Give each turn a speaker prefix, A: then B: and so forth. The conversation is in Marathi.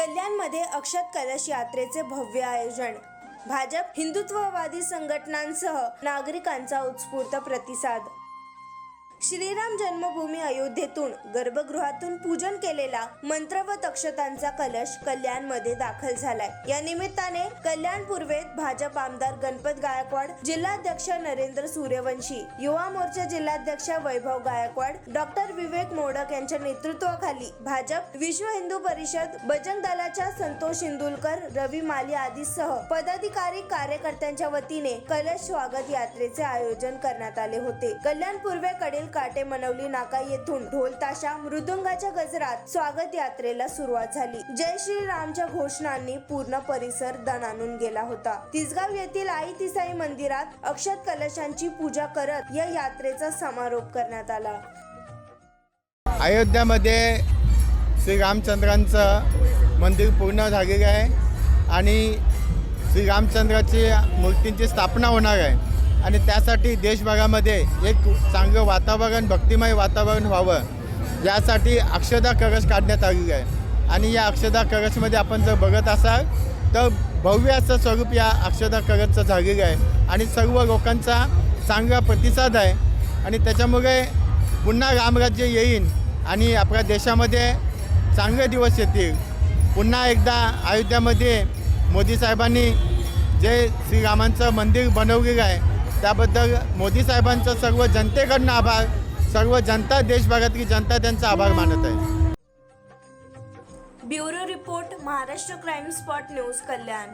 A: कल्याणमध्ये अक्षत कलश यात्रेचे भव्य आयोजन. भाजप हिंदुत्ववादी संघटनांसह नागरिकांचा उत्स्फूर्त प्रतिसाद श्रीराम जन्मभूमी अयोध्येतून गर्भगृहातून पूजन केलेला मंत्र व दक्षतांचा कलश कल्याणमध्ये दाखल झालाय. या निमित्ताने कल्याण पूर्वेत भाजप आमदार गणपत गायकवाड जिल्हाध्यक्ष नरेंद्र सूर्यवंशी युवा मोर्चा जिल्हाध्यक्ष वैभव गायकवाड डॉक्टर विवेक मोडक यांच्या नेतृत्वाखाली भाजप विश्व हिंदू परिषद बजरंग दलाच्या संतोष इंदुलकर रवी माली आदीसह पदाधिकारी कार्यकर्त्यांच्या वतीने कलश स्वागत यात्रेचे आयोजन करण्यात आले होते. कल्याण पूर्वेकडील काटे मनवली नाका येथून. ढोलताशा मृदुंगाच्या गजरात स्वागत यात्रेला सुरुवात झाली. जय श्री रामच्या घोषणांनी पूर्ण परिसर दणानून गेला होता. तिसगाव येथील आई तिसाई मंदिरात अक्षत कलशांची पूजा करत या यात्रेचा समारोप करण्यात आला.
B: अयोध्यामध्ये श्री रामचंद्रांचं मंदिर पूर्ण झालेलं आहे आणि श्री रामचंद्राची मूर्तींची स्थापना होणार आहे. आणि त्यासाठी देशभरामध्ये एक चांगलं वातावरण भक्तिमय वातावरण व्हावं. यासाठी अक्षदा कलश काढण्यात आलेली आहे. आणि या अक्षदा कलशमध्ये आपण जर बघत असाल तर भव्य असं स्वरूप या अक्षदा कलशचं झालेलं आहे. आणि सर्व लोकांचा चांगला प्रतिसाद आहे. आणि त्याच्यामुळे पुन्हा रामराज्य येईन आणि आपल्या देशामध्ये चांगले दिवस येतील. पुन्हा एकदा अयोध्यामध्ये मोदी साहेबांनी जे श्रीरामांचं मंदिर बनवलेलं आहे त्याबद्दल मोदी साहेबांचं सर्व जनतेकडनं आभार. सर्व जनता देशभरातली जनता त्यांचा आभार मानत आहे.
A: Bureau report Maharashtra crime spot news Kalyan.